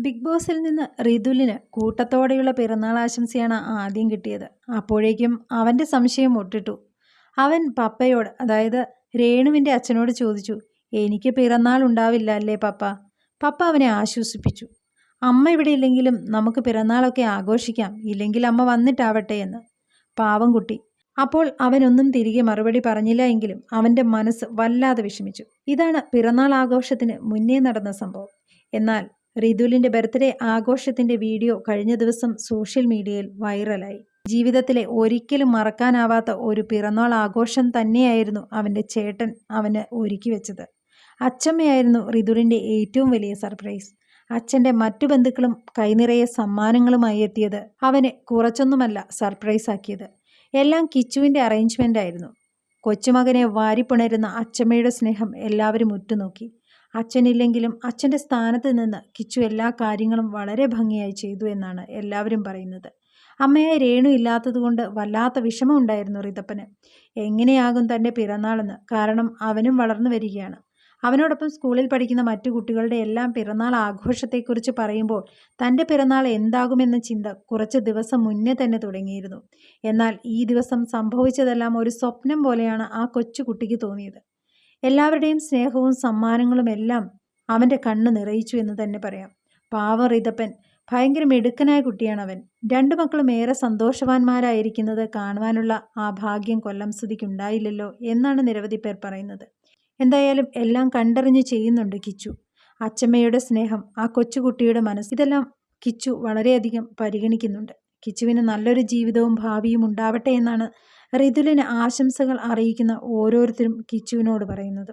Big ബോസിൽ നിന്ന് റിതുലിന് കൂട്ടത്തോടെയുള്ള പിറന്നാൾ ആശംസയാണ് ആദ്യം കിട്ടിയത്. അപ്പോഴേക്കും അവന്റെ സംശയം ഒട്ടിട്ടു. അവൻ പപ്പയോട് അതായത് രേണുവിന്റെ അച്ഛനോട് ചോദിച്ചു എനിക്ക് പിറന്നാൾ ഉണ്ടാവില്ല അല്ലേ പപ്പ? പപ്പ അവനെ ആശ്വസിപ്പിച്ചു. അമ്മ ഇവിടെ ഇല്ലെങ്കിലും നമുക്ക് പിറന്നാളൊക്കെ ആഘോഷിക്കാം. ഇല്ലെങ്കിൽ അമ്മ വന്നിട്ടാവട്ടെ എന്ന്. പാവം കുട്ടി. അപ്പോൾ അവനൊന്നും തിരികെ മറുപടി പറഞ്ഞില്ല എങ്കിലും അവന്റെ മനസ്സ് വല്ലാതെ വിഷമിച്ചു. ഇതാണ് പിറന്നാൾ ആഘോഷത്തിന് മുന്നേ നടന്ന സംഭവം. എന്നാൽ റിതുലിന്റെ ബർത്ത്ഡേ ആഘോഷത്തിന്റെ വീഡിയോ കഴിഞ്ഞ ദിവസം സോഷ്യൽ മീഡിയയിൽ വൈറലായി. ജീവിതത്തിലെ ഒരിക്കലും മറക്കാനാവാത്ത ഒരു പിറന്നാൾ ആഘോഷം തന്നെയായിരുന്നു അവന്റെ ചേട്ടൻ അവന് ഒരുക്കി വെച്ചത്. അച്ചമ്മയായിരുന്നു റിതുലിന്റെ ഏറ്റവും വലിയ സർപ്രൈസ്. അച്ഛന്റെ മറ്റു ബന്ധുക്കളും കൈനിറയെ സമ്മാനങ്ങളുമായി എത്തിയത് അവനെ കുറച്ചൊന്നുമല്ല സർപ്രൈസ് ആക്കിയത്. എല്ലാം കിച്ചുവിന്റെ അറേഞ്ച്മെന്റ് ആയിരുന്നു. കൊച്ചുമകനെ വാരിപ്പുണരുന്ന അച്ചമ്മയുടെ സ്നേഹം എല്ലാവരും ഉറ്റുനോക്കി. അച്ഛനില്ലെങ്കിലും അച്ഛന്റെ സ്ഥാനത്ത് നിന്ന് കിച്ചു എല്ലാ കാര്യങ്ങളും വളരെ ഭംഗിയായി ചെയ്തു എന്നാണ് എല്ലാവരും പറയുന്നത്. അമ്മയെ രേണു ഇല്ലാത്തതുകൊണ്ട് വല്ലാത്ത വിഷമമുണ്ടായിരുന്നു റിതപ്പന്. എങ്ങനെയാകും തന്റെ പിറന്നാളെന്ന്? കാരണം അവനും വളർന്നു വരികയാണ്. അവനോടൊപ്പം സ്കൂളിൽ പഠിക്കുന്ന മറ്റു കുട്ടികളുടെ എല്ലാം പിറന്നാൾ ആഘോഷത്തെക്കുറിച്ച് പറയുമ്പോൾ തന്റെ പിറന്നാൾ എന്താകുമെന്ന ചിന്ത കുറച്ച് ദിവസം മുന്നേ തന്നെ തുടങ്ങിയിരുന്നു. എന്നാൽ ഈ ദിവസം സംഭവിച്ചതെല്ലാം ഒരു സ്വപ്നം പോലെയാണ് ആ കൊച്ചു കുട്ടിക്ക് തോന്നിയത്. എല്ലാവരുടെയും സ്നേഹവും സമ്മാനങ്ങളും എല്ലാം അവന്റെ കണ്ണ് നിറയിച്ചു എന്ന് തന്നെ പറയാം. പാവ റിതപ്പൻ ഭയങ്കര മിടുക്കനായ കുട്ടിയാണ് അവൻ രണ്ടു മക്കളും ഏറെ സന്തോഷവാന്മാരായിരിക്കുന്നത് കാണുവാനുള്ള ആ ഭാഗ്യം കൊല്ലം ഉണ്ടായില്ലല്ലോ എന്നാണ് നിരവധി പേർ പറയുന്നത്. എന്തായാലും എല്ലാം കണ്ടറിഞ്ഞ് ചെയ്യുന്നുണ്ട് കിച്ചു. അച്ചമ്മയുടെ സ്നേഹം ആ കൊച്ചുകുട്ടിയുടെ മനസ്സ് ഇതെല്ലാം കിച്ചു വളരെയധികം പരിഗണിക്കുന്നുണ്ട്. കിച്ചുവിന് നല്ലൊരു ജീവിതവും ഭാവിയും ഉണ്ടാവട്ടെ എന്നാണ് റിതുലിന് ആശംസകൾ അറിയിക്കുന്ന ഓരോരുത്തരും കിച്ചുവിനോട് പറയുന്നത്.